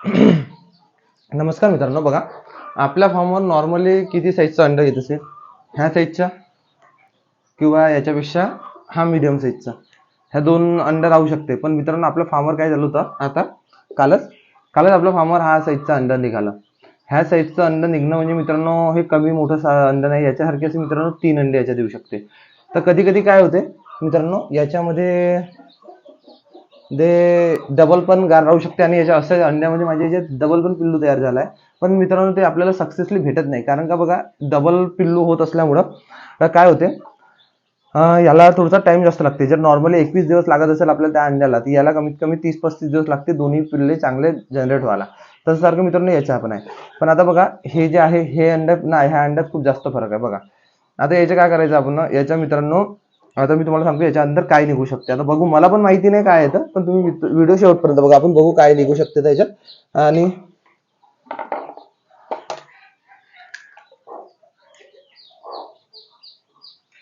नमस्कार मित्रांनो बघा आपल्या फॉर्मवर नॉर्मली किती साईजचा अंडा येत असेल? ह्या साईजचा किंवा याच्यापेक्षा हा मिडियम साईजचा ह्या दोन अंडा राहू शकते. पण मित्रांनो आपल्या फार्मवर काय झालं होतं? आता कालच कालच आपल्या फार्मवर हा साईजचा अंडा निघाला. ह्या साईजचं अंड निघणं म्हणजे मित्रांनो हे कमी मोठं सा अंड नाही याच्यासारखे असे मित्रांनो तीन अंडे याच्यात देऊ शकते. तर कधी कधी काय होते? मित्रांनो याच्यामध्ये ते डबल पण गार राहू शकते आणि याच्या असं अंड्यामध्ये माझ्या याच्यात डबल पण पिल्लू तयार झाला आहे पण मित्रांनो ते आपल्याला सक्सेसली भेटत नाही. कारण का बघा डबल पिल्लू होत असल्यामुळं तर काय होते? याला थोडासा टाइम जास्त लागते. जर नॉर्मली एकवीस दिवस लागत असेल आपल्याला त्या अंड्याला तर याला कमीत कमी तीस पस्तीस दिवस लागते दोन्ही पिल्ले चांगले जनरेट व्हायला. तसं सारखं मित्रांनो याच्या पण आहे. पण आता बघा हे जे आहे हे अंड्यात ना ह्या अंड्यात खूप जास्त फरक आहे. बघा. आता याचं काय करायचं आपण? याच्या मित्रांनो आता मी तुम्हाला सांगतो याच्या अंदर काय निघू शकते. आता बघू मला पण माहिती नाही काय येतं पण तुम्ही व्हिडिओ शेवटपर्यंत बघा. आपण बघू काय निघू शकते त्याच्यात. आणि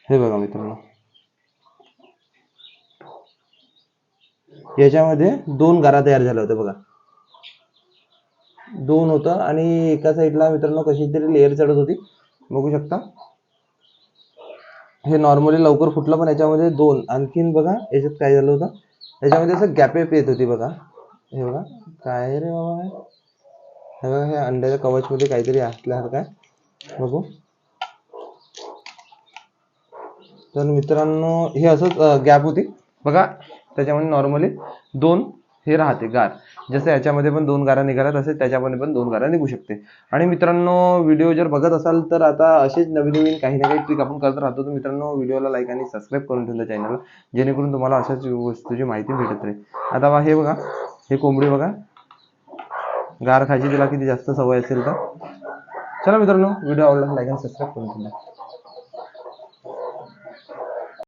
हे बघा मित्रांनो. याच्यामध्ये दोन गारा तयार झाल्या होत्या बघा. दोन होतं आणि एका साईडला मित्रांनो कशी तरी लेअर चढत होती. बघू शकता. हे नॉर्मली लवकर फुटलं पण याच्यामध्ये दोन. आणखीन बघा याच्यात काय झालं होतं? याच्यामध्ये असं गॅपेप येत होती बघा. हे बघा. काय रे बाबा? हे? हे बघा हे अंड्याच्या कवचमध्ये काहीतरी असल्यासारखं आहे बघू. तर मित्रांनो हे असंच गॅप होती. बघा त्याच्यामध्ये नॉर्मली दोन हे राहते गार. जसं याच्यामध्ये पण दोन गारा निघाल्या तसे त्याच्यामध्ये पण दोन गारा निघू शकते. आणि मित्रांनो व्हिडिओ जर बघत असाल तर आता असेच नवीन नवीन काही ना काही ट्रिक आपण करत राहतो. तर मित्रांनो व्हिडिओला लाईक आणि सबस्क्राईब करून ठेवलं चॅनलला जेणेकरून तुम्हाला अशाच वस्तूची माहिती भेटत राहील. आता बा हे बघा हे कोंबडी बघा. गार खायची तिला किती जास्त सवय असेल तर. चला मित्रांनो व्हिडिओ आवडला लाईक आणि सबस्क्राईब करून ठेवला